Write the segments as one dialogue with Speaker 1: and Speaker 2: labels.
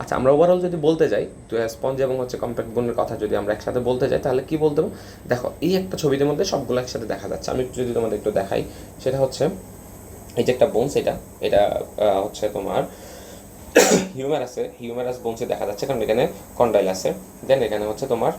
Speaker 1: আচ্ছা আমরা ওভারঅল যদি বলতে যাই তো স্পঞ্জ এবং হচ্ছে কম্প্যাক্ট বোনের কথা যদি আমরা একসাথে বলতে যাই, তাহলে কি বলতে দেখো, এই একটা ছবির মধ্যে সবগুলো একসাথে দেখা যাচ্ছে। আমি যদি তোমাদের একটু দেখাই, সেটা হচ্ছে এই যে একটা বোনস এটা এটা হচ্ছে তোমার হিউম্যারাসে হিউম্যারাস বোনসে দেখা যাচ্ছে। কারণ এখানে কন্ডাইল আছে। দেন এখানে হচ্ছে তোমার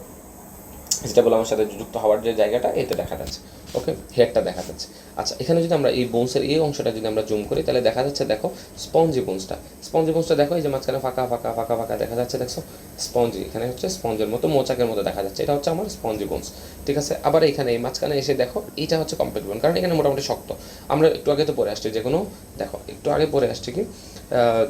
Speaker 1: বললাম আমার সাথে যুক্ত হওয়ার যে জায়গাটা, এতে দেখা যাচ্ছে। ওকে হেয়ারটা দেখা যাচ্ছে। আচ্ছা এখানে যদি আমরা এই বোনসের এই অংশটা যদি আমরা জুম করি, তাহলে দেখা যাচ্ছে, দেখো স্পঞ্জি বোনসটা স্পঞ্জি বোনসটা দেখো, এই যে মাঝখানে ফাঁকা ফাঁকা ফাঁকা ফাঁকা দেখা যাচ্ছে দেখো স্পঞ্জি এখানে হচ্ছে স্পঞ্জের মতো, মোচাকের মতো দেখা যাচ্ছে। এটা হচ্ছে আমার স্পঞ্জি বোনস ঠিক আছে? আবার এখানে, এই মাঝখানে এসে দেখো এটা হচ্ছে কমপ্লিট বোন কারণ এখানে মোটামুটি শক্ত। আমরা একটু আগে তো পরে আসছি যে কোনো দেখো, একটু আগে পরে আসছি কি?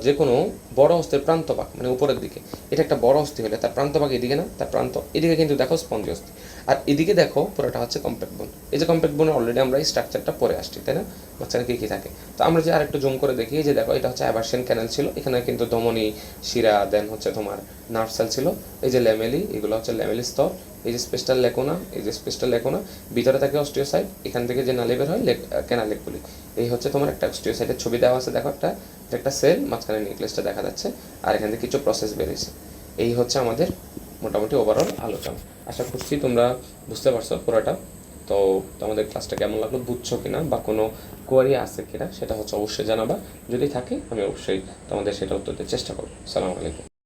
Speaker 1: যে কোনো বড় হস্তের প্রান্তভাগ মানে উপরের দিকে। এটা একটা বড় অস্থি হলে তার প্রান্তভাগ এদিকে না তার প্রান্ত এদিকে কিন্তু দেখো স্পঞ্জি অস্থি আর এদিকে দেখো পুরোটা হচ্ছে কম্প্যাক্ট বোন এই যে কম্প্যাক্ট বোনে অলরেডি আমরা এই স্ট্রাকচারটা পরে আসছি, তাই না? মাঝখানে কী কী থাকে? তো আমরা যে আরেকটু জুম করে দেখি যে দেখো, এটা হচ্ছে অ্যাভার্সিয়ান ক্যানেল ছিল। এখানে কিন্তু ধমনী, শিরা দেন হচ্ছে তোমার নার্ভ সেল ছিল। এই যে ল্যামেলি এগুলো হচ্ছে ল্যামেলি স্তর। এই যে স্পেশাল লেকোনা এই যে স্পেশাল লেকোনা ভিতরে থাকে অস্টিওসাইড এখান থেকে যে নালি বের হয় ক্যানালিক বলি এই হচ্ছে তোমার একটা অস্টিওসাইডের ছবি দেওয়া আছে, দেখো একটা। একটা সেল মাঝখানে নিউক্লিয়াসটা দেখা যাচ্ছে। আর এখান থেকে কিছু প্রসেস বেরিয়েছে এই হচ্ছে আমাদের মোটামুটি ওভারঅল আলোচনা আশা করছি তোমরা বুঝতে পারছ পুরোটা। তো তোমাদের ক্লাসটা কেমন লাগল, বুঝছ কিনা বা কোনো কোয়ারি আছে কিনা, সেটা হচ্ছে অবশ্যই জানাবা। যদি থাকে, আমি অবশ্যই তোমাদের সেটা উত্তর দেওয়ার চেষ্টা করব। সালাম আলাইকুম।